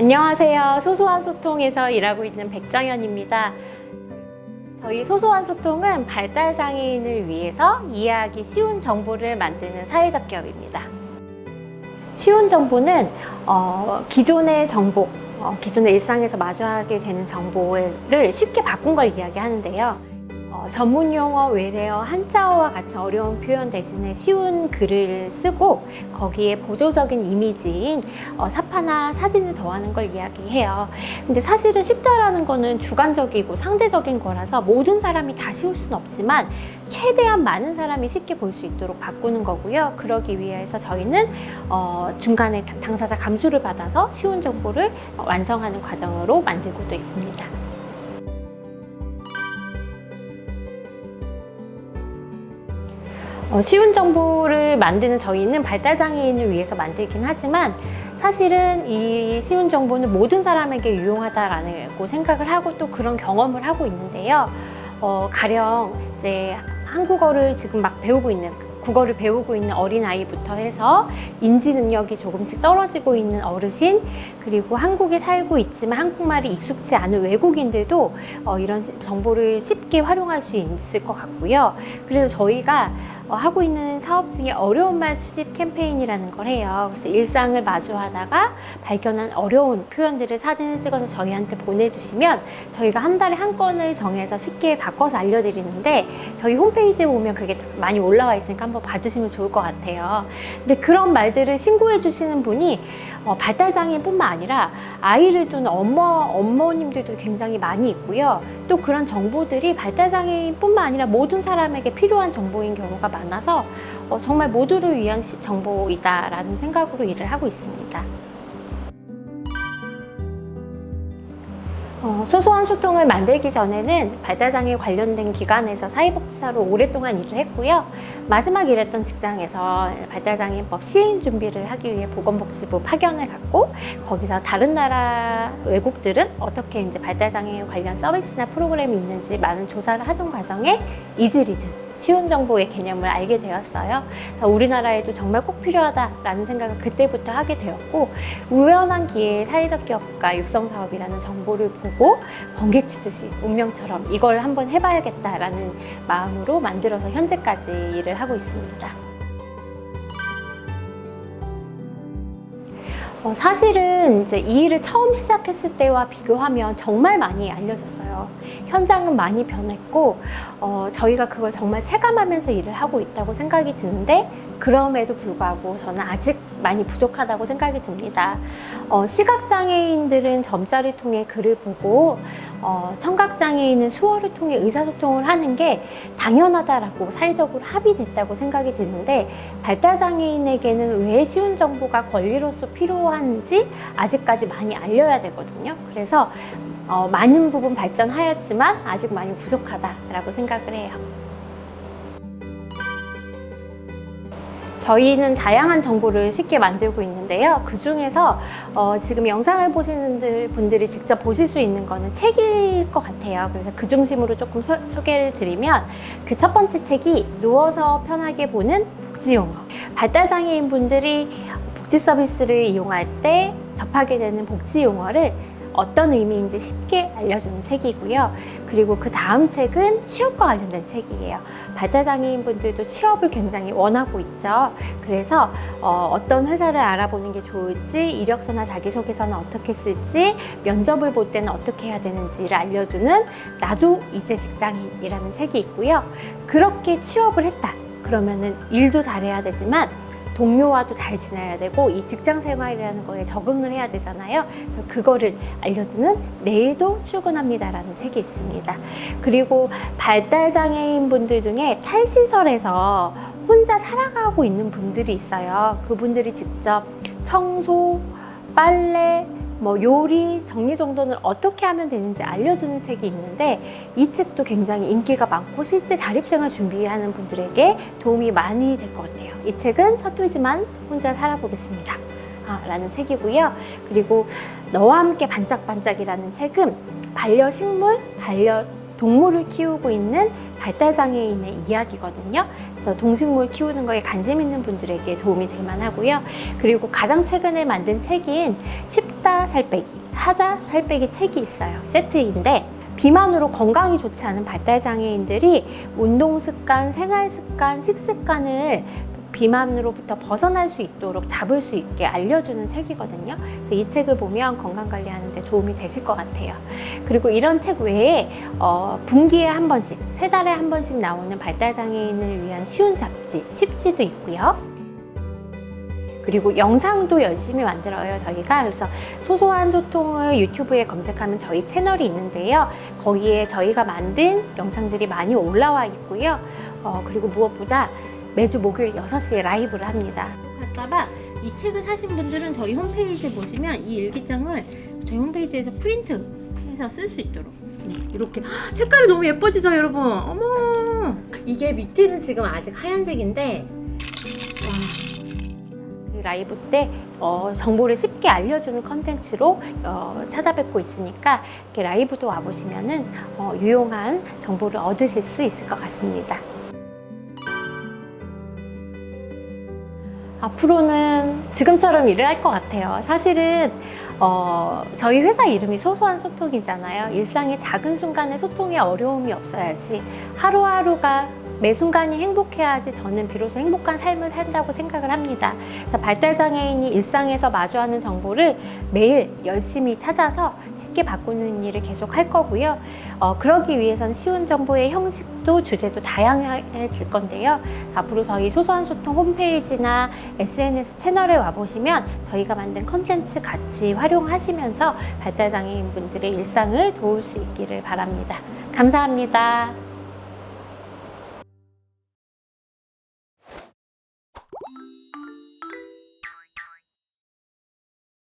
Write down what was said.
안녕하세요. 소소한 소통에서 일하고 있는 백정현입니다. 저희 소소한 소통은 발달 장애인을 위해서 이해하기 쉬운 정보를 만드는 사회적 기업입니다. 쉬운 정보는 어, 기존의 정보, 어, 기존의 일상에서 마주하게 되는 정보를 쉽게 바꾼 걸 이야기하는데요. 어, 전문 용어, 외래어, 한자어와 같은 어려운 표현 대신에 쉬운 글을 쓰고 거기에 보조적인 이미지인 어, 사파나 사진을 더하는 걸 이야기해요. 근데 사실은 쉽다라는 거는 주관적이고 상대적인 거라서 모든 사람이 다 쉬울 수는 없지만 최대한 많은 사람이 쉽게 볼 수 있도록 바꾸는 거고요. 그러기 위해서 저희는 어, 중간에 당사자 감수를 받아서 쉬운 정보를 완성하는 과정으로 만들고도 있습니다. 어, 쉬운 정보를 만드는 저희는 발달장애인을 위해서 만들긴 하지만 사실은 이 쉬운 정보는 모든 사람에게 유용하다라고 생각을 하고 또 그런 경험을 하고 있는데요. 어, 가령 이제 한국어를 지금 막 배우고 있는 국어를 배우고 있는 어린아이부터 해서 인지 능력이 조금씩 떨어지고 있는 어르신 그리고 한국에 살고 있지만 한국말이 익숙지 않은 외국인들도 어, 이런 시- 정보를 쉽게 활용할 수 있을 것 같고요. 그래서 저희가 어, 하고 있는 사업 중에 어려운 말 수집 캠페인이라는 걸 해요. 그래서 일상을 마주하다가 발견한 어려운 표현들을 사진을 찍어서 저희한테 보내주시면 저희가 한 달에 한 건을 정해서 쉽게 바꿔서 알려드리는데 저희 홈페이지에 보면 그게 많이 올라와 있으니까 한번 봐주시면 좋을 것 같아요. 근데 그런 말들을 신고해 주시는 분이 어, 발달장애뿐만 아니라 아이를 둔 어머, 어머님들도 굉장히 많이 있고요. 또 그런 정보들이 발달장애인뿐만 아니라 모든 사람에게 필요한 정보인 경우가 많아서 어, 정말 모두를 위한 시- 정보이다라는 생각으로 일을 하고 있습니다. 어, 소소한 소통을 만들기 전에는 발달장애 관련된 기관에서 사회복지사로 오랫동안 일을 했고요. 마지막 일했던 직장에서 발달장애인법 시행 준비를 하기 위해 보건복지부 파견을 갔고 거기서 다른 나라 외국들은 어떻게 이제 발달장애 관련 서비스나 프로그램이 있는지 많은 조사를 하던 과정에 이즈리든 쉬운 정보의 개념을 알게 되었어요. 우리나라에도 정말 꼭 필요하다라는 생각을 그때부터 하게 되었고 우연한 기회에 사회적 기업가 육성 사업이라는 정보를 보고 번개치듯이 운명처럼 이걸 한번 해봐야겠다라는 마음으로 만들어서 현재까지 일을 하고 있습니다. 어, 사실은 이제 이 일을 처음 시작했을 때와 비교하면 정말 많이 알려졌어요. 현장은 많이 변했고, 어, 저희가 그걸 정말 체감하면서 일을 하고 있다고 생각이 드는데, 그럼에도 불구하고 저는 아직 많이 부족하다고 생각이 듭니다. 어, 시각장애인들은 점자를 통해 글을 보고, 어, 청각장애인은 수어를 통해 의사소통을 하는 게 당연하다라고 사회적으로 합의됐다고 생각이 드는데, 발달장애인에게는 왜 쉬운 정보가 권리로서 필요한지 아직까지 많이 알려야 되거든요. 그래서 어, 많은 부분 발전하였지만 아직 많이 부족하다라고 생각을 해요. 저희는 다양한 정보를 쉽게 만들고 있는데요. 그 중에서 어, 지금 영상을 보시는 분들이 직접 보실 수 있는 거는 책일 것 같아요. 그래서 그 중심으로 조금 소, 소개를 드리면 그 첫 번째 책이 누워서 편하게 보는 복지 용어. 발달장애인 분들이 복지 서비스를 이용할 때 접하게 되는 복지 용어를 어떤 의미인지 쉽게 알려주는 책이고요. 그리고 그 다음 책은 취업과 관련된 책이에요. 발달장애인 분들도 취업을 굉장히 원하고 있죠. 그래서 어, 떤 회사를 알아보는 게 좋을지, 이력서나 자기소개서는 어떻게 쓸지, 면접을 볼 때는 어떻게 해야 되는지를 알려주는 나도 이제 직장인이라는 책이 있고요. 그렇게 취업을 했다. 그러면은 일도 잘해야 되지만 동료와도 잘 지내야 되고 이 직장 생활이라는 거에 적응을 해야 되잖아요. 그래서 그거를 알려주는 내일도 출근합니다라는 책이 있습니다. 그리고 발달 장애인 분들 중에 탈시설에서 혼자 살아가고 있는 분들이 있어요. 그분들이 직접 청소, 빨래, 뭐 요리, 정리정돈을 어떻게 하면 되는지 알려주는 책이 있는데 이 책도 굉장히 인기가 많고 실제 자립생활 준비하는 분들에게 도움이 많이 될 것 같아요. 이 책은 서툴지만 혼자 살아보겠습니다. 아, 라는 책이고요. 그리고 너와 함께 반짝반짝이라는 책은 반려식물, 반려동물을 키우고 있는 발달장애인의 이야기거든요. 그래서 동식물 키우는 거에 관심 있는 분들에게 도움이 될 만하고요. 그리고 가장 최근에 만든 책인 쉽다 살빼기, 하자 살빼기 책이 있어요. 세트인데 비만으로 건강이 좋지 않은 발달 장애인들이 운동 습관, 생활 습관, 식습관을 비만으로부터 벗어날 수 있도록 잡을 수 있게 알려주는 책이거든요. 그래서 이 책을 보면 건강 관리하는데 도움이 되실 것 같아요. 그리고 이런 책 외에 어, 분기에 한 번씩, 세 달에 한 번씩 나오는 발달 장애인을 위한 쉬운 잡지, 십지도 있고요. 그리고 영상도 열심히 만들어요, 저희가. 그래서 소소한 소통을 유튜브에 검색하면 저희 채널이 있는데요. 거기에 저희가 만든 영상들이 많이 올라와 있고요. 어, 그리고 무엇보다 매주 목요일 6시에 라이브를 합니다. 갈까봐 이 책을 사신 분들은 저희 홈페이지 보시면 이 일기장을 저희 홈페이지에서 프린트해서 쓸 수 있도록 네, 이렇게 헉, 색깔이 너무 예뻐지죠, 여러분. 어머, 이게 밑에는 지금 아직 하얀색인데 와, 이 라이브 때 어, 정보를 쉽게 알려주는 컨텐츠로 어, 찾아뵙고 있으니까 이렇게 라이브도 와보시면 은 어, 유용한 정보를 얻으실 수 있을 것 같습니다. 앞으로는 지금처럼 일을 할 것 같아요. 사실은 어, 저희 회사 이름이 소소한 소통이잖아요. 일상의 작은 순간에 소통에 어려움이 없어야지 하루하루가 매 순간이 행복해야지 저는 비로소 행복한 삶을 산다고 생각을 합니다. 발달장애인이 일상에서 마주하는 정보를 매일 열심히 찾아서 쉽게 바꾸는 일을 계속 할 거고요. 어, 그러기 위해서는 쉬운 정보의 형식도 주제도 다양해질 건데요. 앞으로 저희 소소한 소통 홈페이지나 SNS 채널에 와보시면 저희가 만든 컨텐츠 같이 활용하시면서 발달장애인 분들의 일상을 도울 수 있기를 바랍니다. 감사합니다.